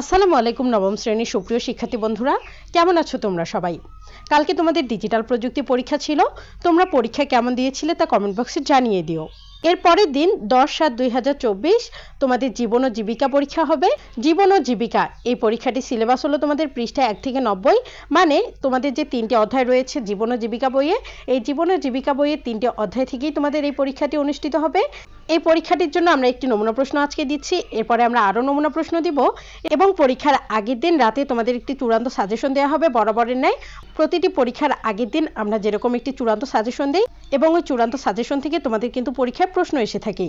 আসসালামু আলাইকুম, নবম শ্রেণির সুপ্রিয় শিক্ষার্থী বন্ধুরা। কেমন আছো তোমরা সবাই? কালকে তোমাদের ডিজিটাল প্রযুক্তি পরীক্ষা ছিল। তোমরা পরীক্ষা কেমন দিয়েছিলে তা কমেন্ট বক্সে জানিয়ে দিও। এর পরের দিন দশ সাত দুই হাজার চব্বিশ তোমাদের জীবন ও জীবিকা পরীক্ষা হবে। জীবন ও জীবিকা, এই পরীক্ষাটি সিলেবাস হলো তোমাদের পৃষ্ঠা এক থেকে নব্বই। মানে তোমাদের যে তিনটি অধ্যায় রয়েছে জীবন ও জীবিকা বইয়ে, এই জীবন ও জীবিকা বইয়ের তিনটি অধ্যায় থেকেই তোমাদের এই পরীক্ষাটি অনুষ্ঠিত হবে। এই পরীক্ষাটির জন্য আমরা একটি নমুনা প্রশ্ন আজকে দিচ্ছি। এরপরে আমরা আরও নমুনা প্রশ্ন দিব এবং পরীক্ষার আগের দিন রাতে তোমাদের একটি চূড়ান্ত সাজেশন দেওয়া হবে বরাবরের ন্যায়। প্রতিটি পরীক্ষার আগের দিন আমরা যেরকম একটি চূড়ান্ত সাজেশন দিই এবং ওই চূড়ান্ত সাজেশন থেকে তোমাদের কিন্তু পরীক্ষায় প্রশ্ন এসে থাকে।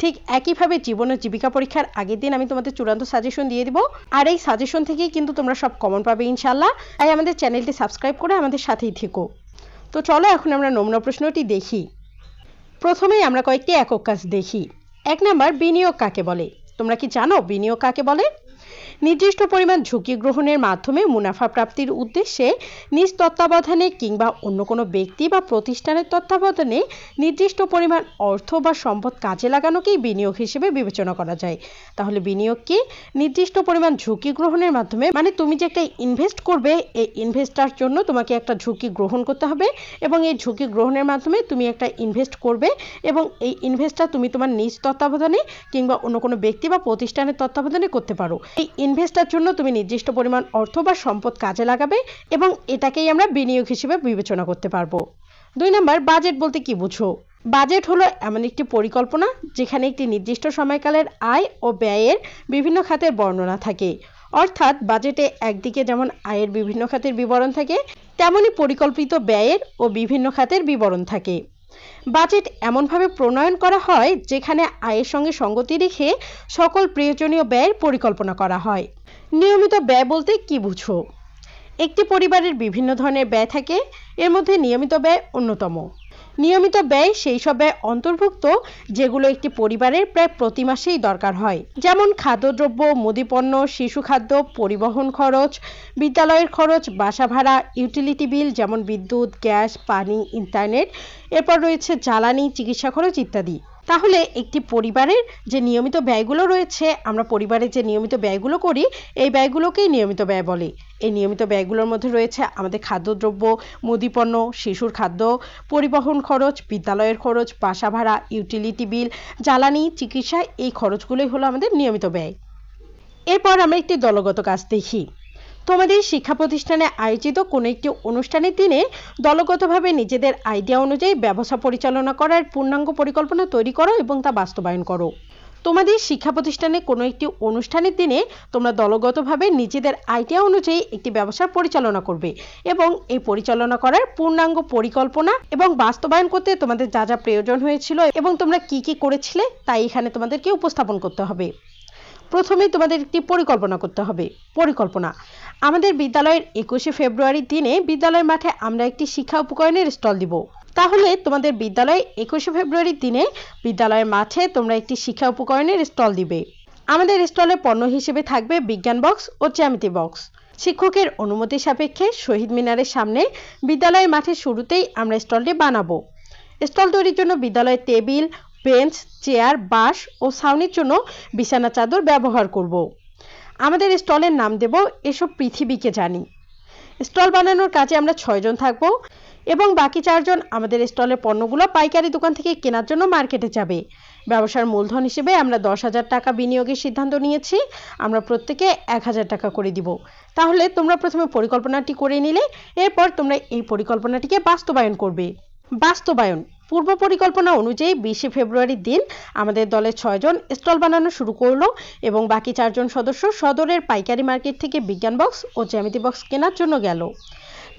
ঠিক একইভাবে জীবন ও জীবিকা পরীক্ষার আগের দিন আমি তোমাদের চূড়ান্ত সাজেশন দিয়ে দিব। আর এই সাজেশন থেকেই কিন্তু তোমরা সব কমন পাবে ইনশাল্লাহ তাই আমাদের চ্যানেলটি সাবস্ক্রাইব করে আমাদের সাথেই থেকো। তো চলো এখন আমরা নমুনা প্রশ্নটি দেখি। প্রথমেই আমরা কয়েকটি একক কাজ দেখি। এক নাম্বার বিনিয়োগ কাকে বলে? তোমরা কি জানো বিনিয়োগ কাকে বলে? নির্দিষ্ট পরিমাণ ঝুঁকি গ্রহণের মাধ্যমে মুনাফা প্রাপ্তির উদ্দেশ্যে নিজ তত্ত্বাবধানে কিংবা অন্য কোনো ব্যক্তি বা প্রতিষ্ঠানের তত্ত্বাবধানে নির্দিষ্ট পরিমাণ অর্থ বা সম্পদ কাজে লাগানোকেই বিনিয়োগ হিসেবে বিবেচনা করা যায়। তাহলে বিনিয়োগ কি? নির্দিষ্ট পরিমাণ ঝুঁকি গ্রহণের মাধ্যমে মানে তুমি যে একটা ইনভেস্ট করবে, এই ইনভেস্টার জন্য তোমাকে একটা ঝুঁকি গ্রহণ করতে হবে এবং এই ঝুঁকি গ্রহণের মাধ্যমে তুমি একটা ইনভেস্ট করবে এবং এই ইনভেস্টটা তুমি তোমার নিজ তত্ত্বাবধানে কিংবা অন্য কোনো ব্যক্তি বা প্রতিষ্ঠানের তত্ত্বাবধানে করতে পারো। এই ইনভেস্টার জন্য তুমি নির্দিষ্ট পরিমাণ অর্থ বা সম্পদ কাজে লাগাবে এবং এটাকেই আমরা বিনিয়োগ হিসেবে বিবেচনা করতে পারব। দুই নম্বর বাজেট বলতে কি বুঝো? বাজেট হলো এমন একটি পরিকল্পনা যেখানে একটি নির্দিষ্ট সময়কালের আয় ও ব্যয়ের বিভিন্ন খাতের বর্ণনা থাকে। অর্থাৎ বাজেটে একদিকে যেমন আয়ের বিভিন্ন খাতের বিবরণ থাকে, তেমনি পরিকল্পিত ব্যয়ের ও বিভিন্ন খাতের বিবরণ থাকে। বাজেট এমনভাবে প্রণয়ন করা হয় যেখানে আয়ের সঙ্গে সঙ্গতি রেখে সকল প্রয়োজনীয় ব্যয়ের পরিকল্পনা করা হয়। নিয়মিত ব্যয় বলতে কি বুঝো? একটি পরিবারের বিভিন্ন ধরনের ব্যয় থাকে, এর মধ্যে নিয়মিত ব্যয় অন্যতম। নিয়মিত ব্যয় সেই সব ব্যয় অন্তর্ভুক্ত, যেগুলো একটি পরিবারের প্রায় প্রতি মাসেই দরকার হয়। যেমন খাদ্যদ্রব্য, মুদিপণ্য, শিশু খাদ্য, পরিবহন খরচ, বিদ্যালয়ের খরচ, বাসা ভাড়া ইউটিলিটি বিল যেমন বিদ্যুৎ, গ্যাস, পানি ইন্টারনেট এরপর রয়েছে জ্বালানি, চিকিৎসা খরচ ইত্যাদি। তাহলে একটি পরিবারের যে নিয়মিত ব্যয়গুলো রয়েছে, আমরা পরিবারের যে নিয়মিত ব্যয়গুলো করি, এই ব্যয়গুলোকেই নিয়মিত ব্যয় বলে। এই নিয়মিত ব্যয়গুলোর মধ্যে রয়েছে আমাদের খাদ্যদ্রব্য, মুদিপণ্য, শিশুর খাদ্য, পরিবহন খরচ, বিদ্যালয়ের খরচ, বাসা ভাড়া ইউটিলিটি বিল জ্বালানি, চিকিৎসা, এই খরচগুলোই হলো আমাদের নিয়মিত ব্যয়। এরপর আমরা একটি দলগত কাজ দেখি। তোমাদের শিক্ষা প্রতিষ্ঠানে আয়োজিত কোনো একটি অনুষ্ঠানের দিনে দলগতভাবে নিজেদের আইডিয়া অনুযায়ী ব্যবসা পরিচালনা করার পূর্ণাঙ্গ পরিকল্পনা তৈরি করো এবং তা বাস্তবায়ন করো। তোমাদের শিক্ষা প্রতিষ্ঠানে কোনো একটি অনুষ্ঠানের দিনে তোমরা দলগতভাবে নিজেদের আইডিয়া অনুযায়ী একটি ব্যবসা পরিচালনা করবে এবং এই পরিচালনা করার পূর্ণাঙ্গ পরিকল্পনা এবং বাস্তবায়ন করতে তোমাদের যা যা প্রয়োজন হয়েছিল এবং তোমরা কি কি করেছিলে তাই এখানে তোমাদেরকে উপস্থাপন করতে হবে। প্রথমে তোমাদের একটি পরিকল্পনা করতে হবে। পরিকল্পনা। আমাদের বিদ্যালয়ের একুশে ফেব্রুয়ারির দিনে বিদ্যালয়ের মাঠে আমরা একটি শিক্ষা উপকরণের স্টল দিব। তাহলে তোমাদের বিদ্যালয়ে একুশে ফেব্রুয়ারির দিনে বিদ্যালয়ের মাঠে তোমরা একটি শিক্ষা উপকরণের স্টল দিবে। আমাদের স্টলে পণ্য হিসেবে থাকবে বিজ্ঞান বক্স ও জ্যামিতি বক্স। শিক্ষকের অনুমতি সাপেক্ষে শহীদ মিনারের সামনে বিদ্যালয়ের মাঠে শুরুতেই আমরা স্টলটি বানাবো। স্টল তৈরির জন্য বিদ্যালয়ের টেবিল, বেঞ্চ, চেয়ার, বাঁশ ও ছাউনির জন্য বিছানা চাদর ব্যবহার করব। আমাদের স্টলের নাম দেব এসব পৃথিবীকে জানি। স্টল বানানোর কাজে আমরা ছয়জন থাকব। এবং বাকি চারজন আমাদের স্টলের পণ্যগুলো পাইকারি দোকান থেকে কেনার জন্য মার্কেটে যাবে। ব্যবসার মূলধন হিসেবে আমরা দশ হাজার টাকা বিনিয়োগের সিদ্ধান্ত নিয়েছি। আমরা প্রত্যেকে এক হাজার টাকা করে দিব। তাহলে তোমরা প্রথমে পরিকল্পনাটি করে নিলে, এরপর তোমরা এই পরিকল্পনাটিকে বাস্তবায়ন করবে। বাস্তবায়ন। পূর্ব পরিকল্পনা অনুযায়ী বিশে ফেব্রুয়ারির দিন আমাদের দলের ছয়জন স্টল বানানো শুরু করল এবং বাকি চারজন সদস্য সদরের পাইকারি মার্কেট থেকে বিজ্ঞান বক্স ও জ্যামিতি বক্স কেনার জন্য গেল।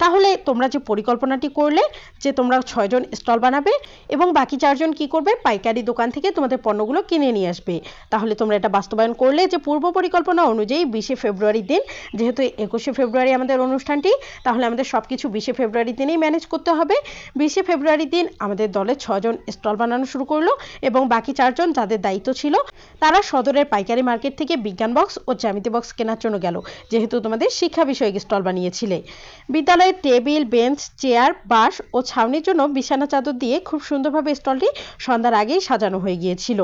তাহলে তোমরা যে পরিকল্পনাটি করলে যে তোমরা ছয়জন স্টল বানাবে এবং বাকি চারজন কি করবে? পাইকারি দোকান থেকে তোমাদের পণ্যগুলো কিনে নিয়ে আসবে। তাহলে তোমরা এটা বাস্তবায়ন করলে যে পূর্ব পরিকল্পনা অনুযায়ী বিশে ফেব্রুয়ারির দিন, যেহেতু একুশে ফেব্রুয়ারি আমাদের অনুষ্ঠানটি, তাহলে আমাদের সব কিছু বিশে ফেব্রুয়ারির দিনেই ম্যানেজ করতে হবে। বিশে ফেব্রুয়ারির দিন আমাদের দলের ছজন স্টল বানানো শুরু করল এবং বাকি চারজন যাদের দায়িত্ব ছিল, তারা সদরের পাইকারি মার্কেট থেকে বিজ্ঞান বক্স ও জ্যামিতি বক্স কেনার জন্য গেল, যেহেতু তোমাদের শিক্ষা বিষয়ক স্টল বানিয়েছিলে। বিদ্যালয়ে টেবিল, বেঞ্চ, চেয়ার, বাঁশ ও ছাউনির জন্য বিছানা চাদর দিয়ে খুব সুন্দরভাবে স্টলটি সন্ধ্যার আগেই সাজানো হয়ে গিয়েছিল।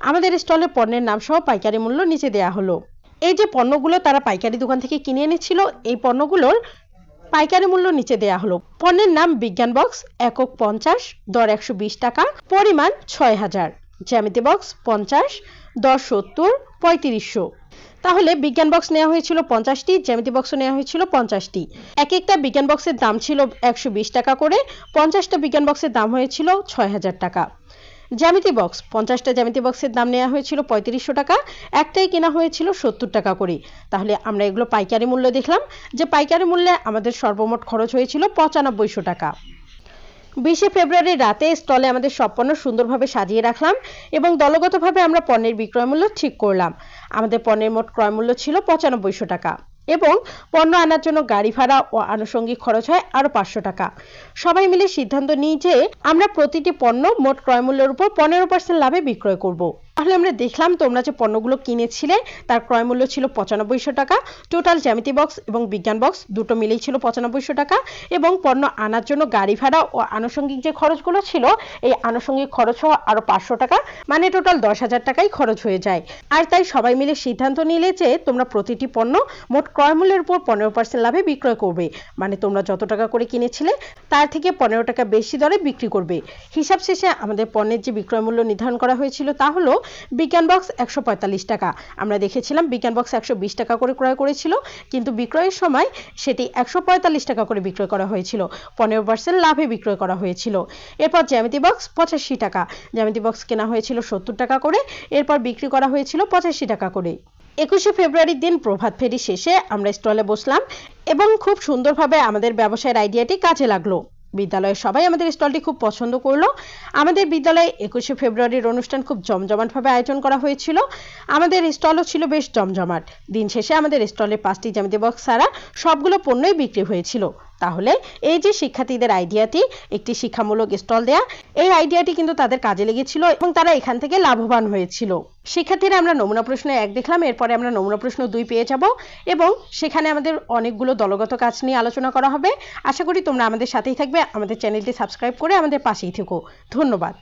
আমাদের স্টলে পণ্যের নাম সহ পাইকারি মূল্য নিচে দেয়া হলো। এই যে পণ্যগুলো তারা পাইকারি দোকান থেকে কিনে এনেছিল, এই পণ্যগুলোর পাইকারি মূল্য নিচে দেয়া হলো। পণ্যের নাম বিজ্ঞান বক্স, একক পঞ্চাশ, দর একশো বিশ টাকা, পরিমাণ ছয় হাজার। জ্যামিতি বক্স, পঞ্চাশ, দর সত্তর, পঁয়ত্রিশশো। তাহলে বিজ্ঞান বক্স নেওয়া হয়েছিল পঞ্চাশটি, জ্যামিতি বক্সও নেওয়া হয়েছিল পঞ্চাশটি। এক একটা বিজ্ঞান বক্সের দাম ছিল একশো বিশ টাকা করে, পঞ্চাশটা বিজ্ঞান বক্সের দাম হয়েছিল ছয় হাজার টাকা। জ্যামিতি বক্স, পঞ্চাশটা জ্যামিতি বক্সের দাম নেওয়া হয়েছিল পঁয়ত্রিশশো টাকা, একটাই কেনা হয়েছিল সত্তর টাকা করে। তাহলে আমরা এগুলো পাইকারি মূল্য দেখলাম যে পাইকারি মূল্যে আমাদের সর্বমোট খরচ হয়েছিল পঁচানব্বইশো টাকা। বিশে ফেব্রুয়ারি রাতে স্টলে আমাদের সব পণ্য সুন্দরভাবে সাজিয়ে রাখলাম এবং দলগতভাবে আমরা পণ্যের বিক্রয় মূল্য ঠিক করলাম। আমাদের পণ্যের মোট ক্রয় মূল্য ছিল পঁচানব্বইশো টাকা এবং পণ্য আনার জন্য গাড়ি ভাড়া ও আনুষঙ্গিক খরচ হয় আরও পাঁচশো টাকা। সবাই মিলে সিদ্ধান্ত নিই যে আমরা প্রতিটি পণ্য মোট ক্রয়মূল্যের উপর পনেরো পার্সেন্ট লাভে বিক্রয় করব। তাহলে আমরা দেখলাম তোমরা যে পণ্যগুলো কিনেছিলে, তার ক্রয় মূল্য ছিল পঁচানব্বইশো টাকা। টোটাল জ্যামিতি বক্স এবং বিজ্ঞান বক্স দুটো মিলেই ছিল পঁচানব্বইশো টাকা এবং পণ্য আনার জন্য গাড়ি ভাড়া ও আনুষঙ্গিক যে খরচগুলো ছিল, এই আনুষঙ্গিক খরচ হওয়া আরও পাঁচশো টাকা মানে টোটাল দশ হাজার টাকাই খরচ হয়ে যায়। আর তাই সবাই মিলে সিদ্ধান্ত নিলে যে তোমরা প্রতিটি পণ্য মোট ক্রয় মূল্যের উপর পনেরো পার্সেন্ট লাভে বিক্রয় করবে। মানে তোমরা যত টাকা করে কিনেছিলে, তার থেকে পনেরো টাকা বেশি দরে বিক্রি করবে। হিসাব শেষে আমাদের পণ্যের যে বিক্রয় মূল্য নির্ধারণ করা হয়েছিল তা হলো বিজ্ঞান বক্স একশো পঁয়তাল্লিশ টাকা। আমরা দেখেছিলাম বিজ্ঞান বক্স একশো বিশ টাকা করে ক্রয় করেছিল, কিন্তু বিক্রয়ের সময় সেটি একশো পঁয়তাল্লিশ টাকা করে বিক্রয় করা হয়েছিল। পনেরো পার্সেন্ট লাভে বিক্রয় করা হয়েছিল। এরপর জ্যামিতি বক্স পঁচাশি টাকা। জ্যামিতি বক্স কেনা হয়েছিল সত্তর টাকা করে, এরপর বিক্রি করা হয়েছিল পঁচাশি টাকা করে। একুশে ফেব্রুয়ারির দিন প্রভাত ফেরি শেষে আমরা স্টলে বসলাম এবং খুব সুন্দরভাবে আমাদের ব্যবসায়ের আইডিয়াটি কাজে লাগল। বিদ্যালয়ের সবাই আমাদের স্টলটি খুব পছন্দ করল। আমাদের বিদ্যালয়ে একুশে ফেব্রুয়ারির অনুষ্ঠান খুব জমজমাটভাবে আয়োজন করা হয়েছিল। আমাদের স্টলও ছিল বেশ জমজমাট। দিন শেষে আমাদের স্টলের পাঁচটি জ্যামিতি বক্স ছাড়া সবগুলো পণ্যই বিক্রি হয়েছিল। তাহলে এই যে শিক্ষার্থীদের আইডিয়াটি, একটি শিক্ষামূলক স্টল দেয়া, এই আইডিয়াটি কিন্তু তাদের কাজে লেগেছিল এবং তারা এখান থেকে লাভবান হয়েছিল। শিক্ষার্থীরা আমরা নমুনা প্রশ্ন এক দেখলাম, এরপরে আমরা নমুনা প্রশ্ন দুই পেয়ে যাব এবং সেখানে আমাদের অনেকগুলো দলগত কাজ নিয়ে আলোচনা করা হবে। আশা করি তোমরা আমাদের সাথেই থাকবে। আমাদের চ্যানেলটি সাবস্ক্রাইব করে আমাদের পাশেই থেকো। ধন্যবাদ।